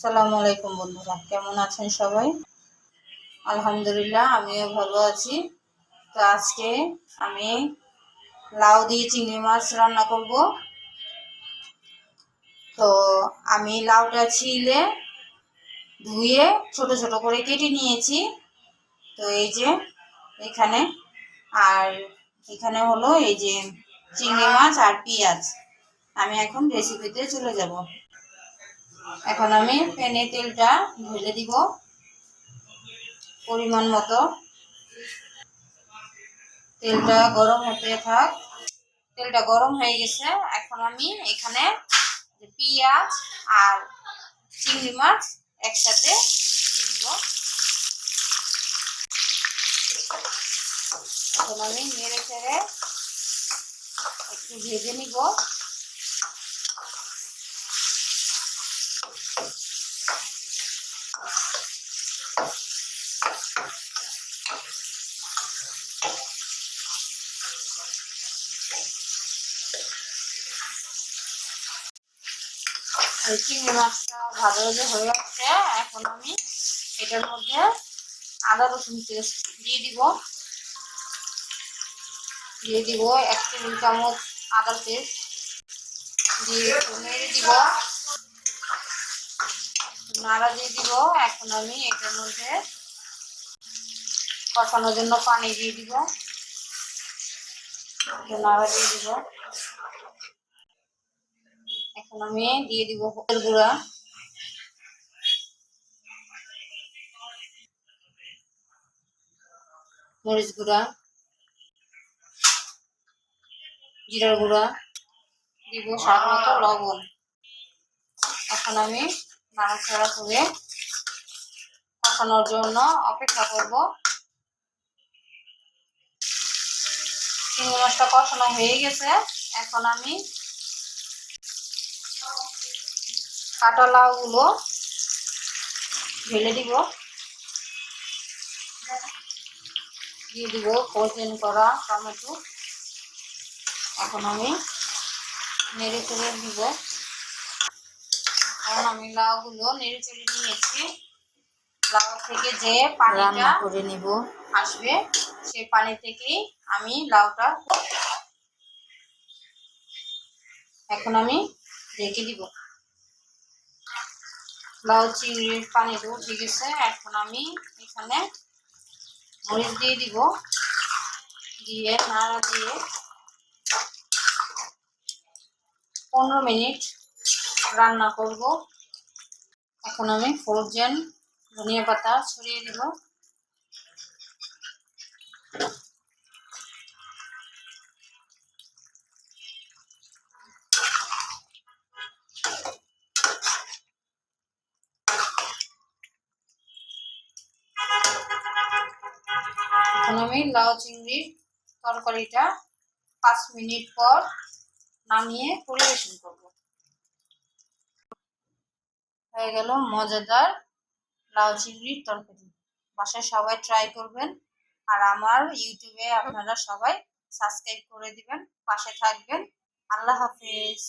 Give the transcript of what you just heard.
সালামু আলাইকুম বন্ধুরা, কেমন আছেন সবাই? আলহামদুলিল্লাহ, আমিও ভালো আছি। তো আজকে আমি লাউ দিয়ে চিংড়ি মাছ রান্না করব। তো আমি লাউটা ছিলে, ধুয়ে ছোট ছোট করে কেটে নিয়েছি। তো এই যে এখানে, আর এখানে হলো এই যে চিংড়ি মাছ আর পেঁয়াজ। আমি এখন রেসিপিতে চলে যাব। এখন আমি প্যানে তেলটা ঢেলে দিব পরিমাণ মতো। তেলটা গরম হতে থাক। তেলটা গরম হয়ে গেছে। এখন আমি এখানে পেঁয়াজ আর চিংড়ি মাছ একসাথে দিয়ে দিব। এখন আমি নেড়ে চেড়ে একটু ভেজে নিব। হয়ে যাচ্ছে এখন আমি আদা রসুন পেস্ট দিয়ে দিব। দিয়ে দিব এক টেবিল চামচ আদার পেস্ট। দিয়ে নেড়ে দিব। নাড়া দিয়ে দিব। এখন আমি এটার মধ্যে কষানোর জন্য পানি দিয়ে দিব। নাড়া দিয়ে দিব। এখন আমি দিয়ে দিব হলুদ গুঁড়া। মরিচ গুঁড়া। জিরার গুঁড়া। দিব মতো লবণ। এখন আমি নাড়াচাড়া করে কষানোর জন্য অপেক্ষা করব। মাছটা কষানো হয়ে গেছে। এখন আমি কাটা লাউগুলো ঢেলে দিব। দিয়ে দিব ফ্রোজেন করা টমেটো। এখন আমি নেড়ে চেড়ে দিব। এখন আমি লাউগুলো নেড়ে চেড়ে নিয়েছি। লাউ থেকে যে পানিটা করে নিব। আসবে সে পানি থেকেই আমি লাউটা এখন আমি রেখে দিব। লাউ চিংড়ির পানিতে উঠে গেছে এখন আমি এখানে মরিচ দিয়ে দিব। দিয়ে নাড়া দিয়ে পনেরো মিনিট রান্না করব। এখন আমি ফ্রোজেন ধনিয়া পাতা ছড়িয়ে দিব এখন আমি লাউ চিংড়ির তরকারিটা পাঁচ মিনিট পর নামিয়ে পরিবেশন করব। হয়ে গেল মজাদার লাউ চিংড়ির তরকারি। বাসায় সবাই ট্রাই করবেন। আর আমার ইউটিউবে আপনারা সবাই সাবস্ক্রাইব করে দিবেন, পাশে থাকবেন। আল্লাহ হাফেজ।